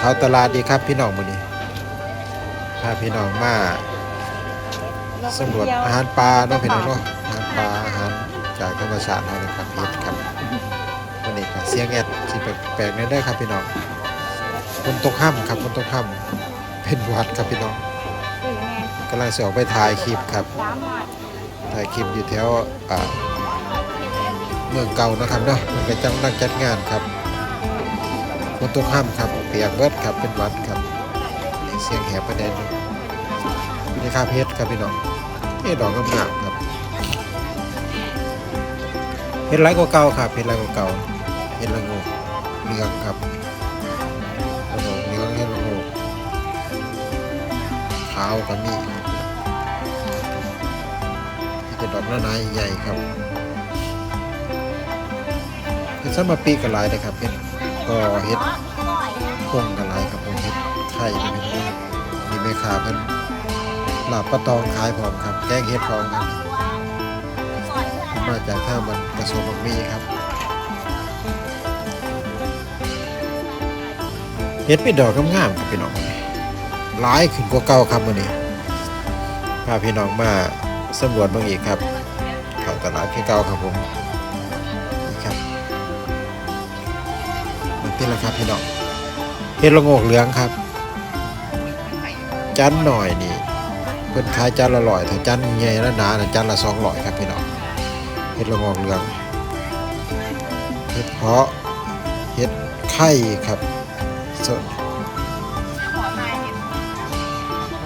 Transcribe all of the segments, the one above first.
เขาตลาดดีครับพี่น้องมื้อนี้พาพี่น้องมาสำรวจอาหารปลาเนาะพี่น้องเนาะอาหารปลาอาหารจากธรรมชาติเฮานะครับเฮ็ดครับวันนี้ก็เสียงแอดสิแปลกๆแน่เด้ครับพี่น้องคนตกค่ำครับคนตกค่ำเป็นวัดครับพี่น้องกำลังสิออกไปถ่ายคลิปครับถ่ายคลิปอยู่แถวเมืองเก่านะครับเนาะมันก็จังนักจัดงานครับ คนตกค่ำครับเปียกเบิดครับเป็นวัดครับเสียงแหบประเด็นนี่ครับเพชรครับพี่น้องเฮ็ดดอกงามๆครับเฮ็ดไรกว่าเก่าครับเฮ็ดไรกว่าเก่าเฮ็ดละงกเหลืองครับละโงกเหลืองเฮ็ดละงกขาวก็มีครับที่จะดอกหน้าหนใหญ่ครับเฮ็ดซ้ำมาปีกกันหลายนะครับเฮ็ด ก็เฮ็ดพวงกันหลายครับผมเฮ็ดไข่เป็นมีแม่ค้าเพิ่นลาบปลาตองขายพร้อมครับ แกงเฮ็ดพร้อมครับมาจากท่ามันกระทรวงบางมีครับเฮ็ดเป็นดอกงามๆครับพี่น้องหลายขึ้นกว่าเก่าครับมื้อนี้พาพี่น้องมาสำรวจบิ่งอีกครับเข้าตลาดคือเก่าครับผม นเป็นราคาพี่น้องเฮ็ดละโงกเหลืองครับ จันหน่อยนี่เพิ่นขายจานละร้อยถ้าจานใหญ่และหนาน่ะจานละ200ครับพี่น้องเห็ดละงอกเหลืองเห็ดเพาะเห็ดไข่ครับสด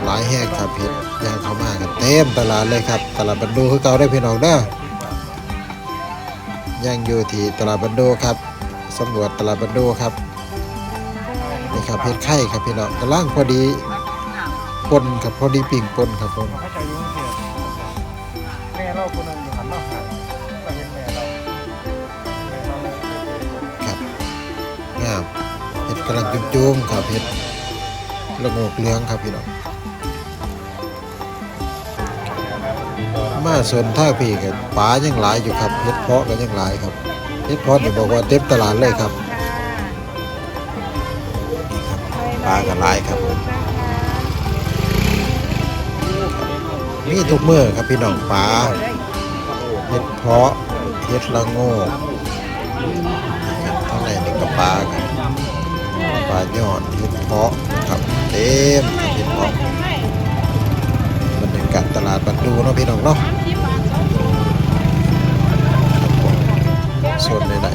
หลายแห้งครับเห็ดยางเข้ามากันเต็มตลาดเลยครับ ตลาดบันดูคือเก่าได้พี่น้องเด้อย่างอยู่ที่ตลาดบันดูครับ สำรวจตลาดบันโดครับนี่ครับเห็ดไข่ครับพี่น้องกำลังพอดีปนครับพอดีปิ่งปนครับผมแม่เราคนนึงอยู่หันนอกหันเราเห็นแม่เราแม่เราเลยครับงามเห็ดกำลังจุ่มๆครับเห็ดละงกเหลืองครับพี่น้องมาส่วนท่าพี่กันป๋ายังหลายอยู่ครับเห็ดเพาะก็ยังหลายครับ เห็ดเพาะนี่บอกว่าเต็มตลาดเลยครับนี่ครับปลาก็หลายครับผมมีทุกมือครับพี่น้องปลาเห็ดเพาะเห็ดละโงกครับข้างในนี่ก็ปลาครับปลายอดเห็ดเพาะครับเต็มครับเห็ดเพาะบรรยากาศตลาดบันดูเนาะพี่น้องเนาะ โซนไหน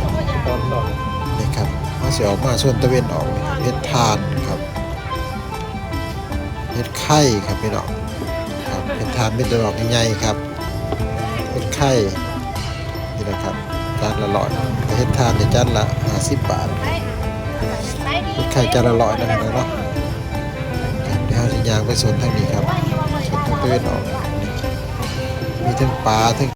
ตอนต่อๆนี่ครับมาเสียออกมาโซนตะเวนออกนี่เห็ดทานครับเห็ดไข่ครับพี่น้องครับเห็ดทานเป็นดอกใหญ่ๆครับเห็ดไข่นี่นะครับจานละร้อยเห็ดทานเนี่ยจานละห้าสิบบาทเห็ดไข่จานละร้อยนะครับเนาะเดี๋ยวเราจะยางไปส่วนทางนี้ครับสวนทางตะเวนออกมีทั้งปลาทั้ง